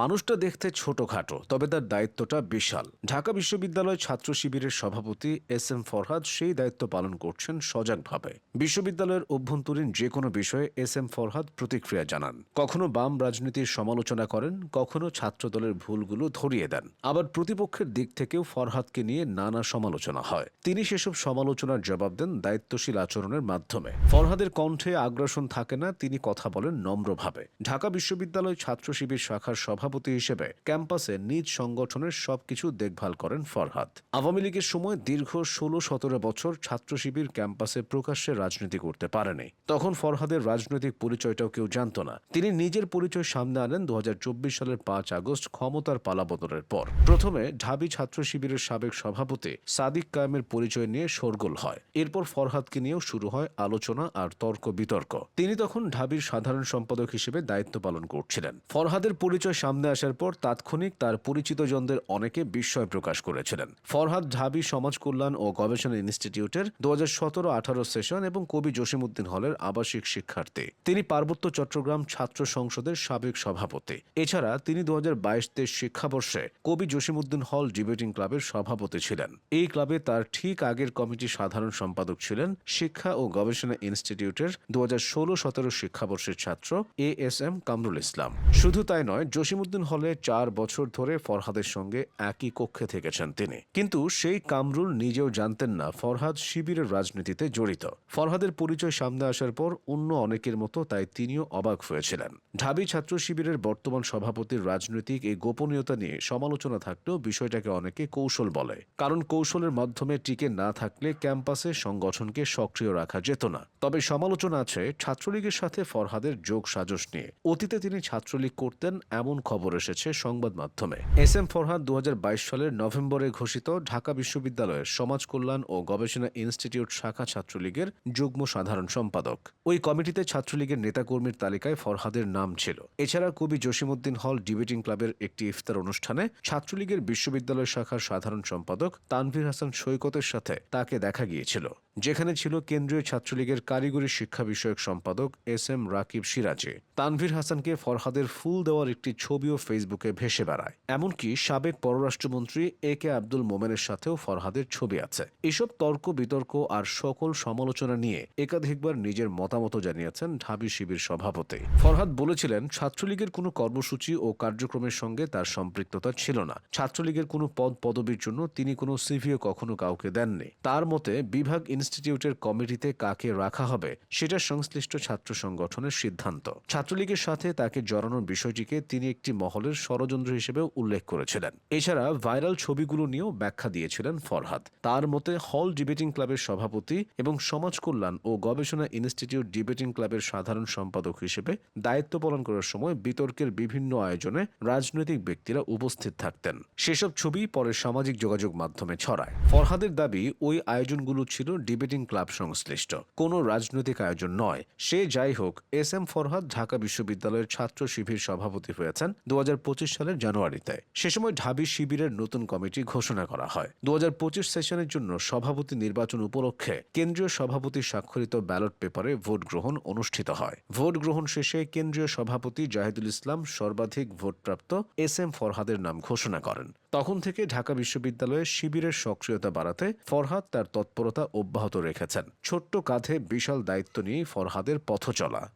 মানুষটা দেখতে ছোটখাটো, তবে তার দায়িত্বটা বিশাল। ঢাকা বিশ্ববিদ্যালয় ছাত্র শিবিরের সভাপতি এস এম ফরহাদ সেই দায়িত্ব পালন করছেন সজাগভাবে। বিশ্ববিদ্যালয়ের অভ্যন্তরীণ যে কোনো বিষয়ে এস এম ফরহাদ প্রতিক্রিয়া জানান। কখনো বাম রাজনীতির সমালোচনা করেন, কখনো ছাত্রদলের ভুলগুলো ধরিয়ে দেন। আবার প্রতিপক্ষের দিক থেকেও ফরহাদকে নিয়ে নানা সমালোচনা হয়। তিনি সেসব সমালোচনার জবাব দেন দায়িত্বশীল আচরণের মাধ্যমে। ফরহাদের কণ্ঠে আগ্রাসন থাকে না, তিনি কথা বলেন নম্রভাবে। ঢাকা বিশ্ববিদ্যালয় ছাত্র শিবির শাখার সভাপতি হিসেবে ক্যাম্পাসে নিজ সংগঠনের সবকিছু দেখভাল করেন ফরহাদ। আওয়ামী লীগের সময় দীর্ঘ ষোলো সতেরো বছর ছাত্র শিবির ক্যাম্পাসে প্রকাশ্যে রাজনীতি করতে পারেনি। তখন ফরহাদের রাজনৈতিক পরিচয়টাও কেউ জানত না। তিনি নিজের পরিচয় সামনে আনেন দু সালের পাঁচ আগস্ট ক্ষমতার পালাবদলের পর। প্রথমে ঢাবি ছাত্র শিবিরের সাবেক সভাপতি সাদিক কায়েমের পরিচয় নিয়ে শোরগোল হয়। এরপর ফরহাদকে নিয়েও শুরু হয় আলোচনা আর তর্ক বিতর্ক তিনি তখন ঢাবির সাধারণ সম্পাদক হিসেবে দায়িত্ব পালন করছিলেন। ফরহাদের পরিচয় সামনে আসার পর তাৎক্ষণিক তার পরিচিতজনদের অনেকে বিস্ময় প্রকাশ করেছিলেন। ফরহাদ ঢাবি, সমাজ কল্যাণ ও গবেষণা ইনস্টিটিউটের দু হাজার আঠারো সেশন এবং কবি জসিমুদ্দিন হলের আবাসিক শিক্ষার্থী। তিনি পার্বত্য চট্টগ্রাম ছাত্র সংসদের সাবেক সভাপতি। এছাড়া তিনি দু হাজার বাইশ তেইশ শিক্ষাবর্ষে কবি জসিমুদ্দিন হল ডিবেটিং ক্লাবের সভাপতি ছিলেন। এই ক্লাবে তার ঠিক আগের কমিটির সাধারণ সম্পাদক ছিলেন শিক্ষা ও গবেষণা ইনস্টিটিউটের দু হাজার ষোলো সতেরো শিক্ষাবর্ষের ছাত্র A S M Kamrul Islam. শুধু তাই নয় জসিমুদ্দিন হলে চার বছর ধরে ফরহাদের সঙ্গে একই কক্ষে থেকেছেন তিনি। কিন্তু সেই কামরুল নিজেও জানতেন না ফরহাদ শিবিরের রাজনীতিতে জড়িত। ফরহাদের পরিচয় সামনে আসার পর অন্য অনেকের মতো তাই তিনিও অবাক হয়েছিলেন। ঢাবি ছাত্র শিবিরের বর্তমান সভাপতির রাজনৈতিক এই গোপনীয়তা নিয়ে সমালোচনা থাকলেও বিষয়টাকে অনেকে কৌশল বলে। কারণ কৌশলের মাধ্যমে টিকে না থাকলে ক্যাম্পাসে সংগঠনকে সক্রিয় রাখা যেত না। তবে সমালোচনা আছে ছাত্রলীগের সাথে ফরহাদের যোগ সাজস নিয়ে। অতীতে তিনি ছাত্রলীগ করতেন এমন খবর এসেছে সংবাদ মাধ্যমে। এস এম ফরহাদ দু হাজার বাইশ সালের নভেম্বরে ঘোষিত ঢাকা বিশ্ববিদ্যালয়ের সমাজ কল্যাণ ও গবেষণা ইনস্টিটিউট শাখা ছাত্রলীগের যুগ্ম সাধারণ সম্পাদক। ওই কমিটিতে ছাত্রলীগের নেতাকর্মীর তালিকায় ফরহাদের নাম ছিল। এছাড়া কবি জসিমুদ্দিন হল ডিবেটিং ক্লাবের একটি ইফতার অনুষ্ঠানে ছাত্রলীগের বিশ্ববিদ্যালয় শাখার সাধারণ সম্পাদক তানভীর হাসান সৈকতের সাথে তাকে দেখা গিয়েছিল। যেখানে ছিল কেন্দ্রীয় ছাত্রলীগের কারিগরি শিক্ষা বিষয়ক সম্পাদক এস এম রাকিব সিরাজে। তানভীর হাসানকে ফরহাদের ফুল দেওয়ার একটি ছবিও ফেসবুকে ভেসে বেড়ায়। এমনকি সাবেক পররাষ্ট্রমন্ত্রী এ কে আব্দুল মোমেনের সাথেও ফরহাদের ছবি আছে। এসব তর্ক, বিতর্ক আর সকল সমালোচনা নিয়ে একাধিকবার নিজের মতামত জানিয়েছেন ঢাবি শিবির সভাপতি। ফরহাদ বলেছিলেন, ছাত্রলীগের কোনো কর্মসূচি ও কার্যক্রমের সঙ্গে তার সম্পৃক্ততা ছিল না। ছাত্রলীগের কোনো পদ পদবীর জন্য তিনি কোনো সিভিও কখনো কাউকে দেননি। তার মতে, বিভাগ ইনস্টিটিউটের কমিটিতে কাকে রাখা হবে, সেটা সংশ্লিষ্ট ছাত্র সংগঠনের সিদ্ধান্ত। ছাত্রলীগের সাথে তাকে জড়ানোর বিষয়টিকে তিনি একটি মহলের ষড়যন্ত্র হিসেবেও উল্লেখ করেছিলেন। এছাড়া ভাইরাল ছবিগুলো নিয়েও ব্যাখ্যা দিয়েছিলেন ফরহাদ। তার মতে হল ডিবেটিং ক্লাবের সভাপতি এবং সমাজ কল্যাণ ও গবেষণা ইনস্টিটিউট ডিবেটিং ক্লাবের সাধারণ সম্পাদক হিসেবে দায়িত্ব পালন করার সময় বিতর্কের বিভিন্ন আয়োজনে রাজনৈতিক ব্যক্তিরা উপস্থিত থাকতেন। সেসব ছবি পরে সামাজিক যোগাযোগ মাধ্যমে ছড়ায়। ফরহাদের দাবি, ওই আয়োজনগুলো ছিল ডিবেটিং ক্লাব সংশ্লিষ্ট। কোনো রাজনৈতিক আয়োজন নয়। সে যাই হোক, এস এম ফরহাদ ঢাকা বিশ্ববিদ্যালয়ের ছাত্র শিবির সভাপতি হয়েছেন দু হাজার পঁচিশ সালের জানুয়ারিতে। সে সময় ঢাবি শিবিরের নতুন কমিটি ঘোষণা করা হয়। দু হাজার পঁচিশ সেশনের জন্য সভাপতি নির্বাচন উপলক্ষে কেন্দ্রীয় সভাপতি স্বাক্ষরিত ব্যালট পেপারে ভোট গ্রহণ অনুষ্ঠিত হয়। ভোট গ্রহণ শেষে কেন্দ্রীয় সভাপতি জাহিদুল ইসলাম সর্বাধিক ভোটপ্রাপ্ত এস এম ফরহাদের নাম ঘোষণা করেন। তখন থেকে ঢাকা বিশ্ববিদ্যালয়ে শিবিরের সক্রিয়তা বাড়াতে ফরহাদ তার তৎপরতা অব্যাহত রেখেছেন। ছোট্ট কাঁধে বিশাল দায়িত্ব নিয়ে ফরহাদের পথ চলা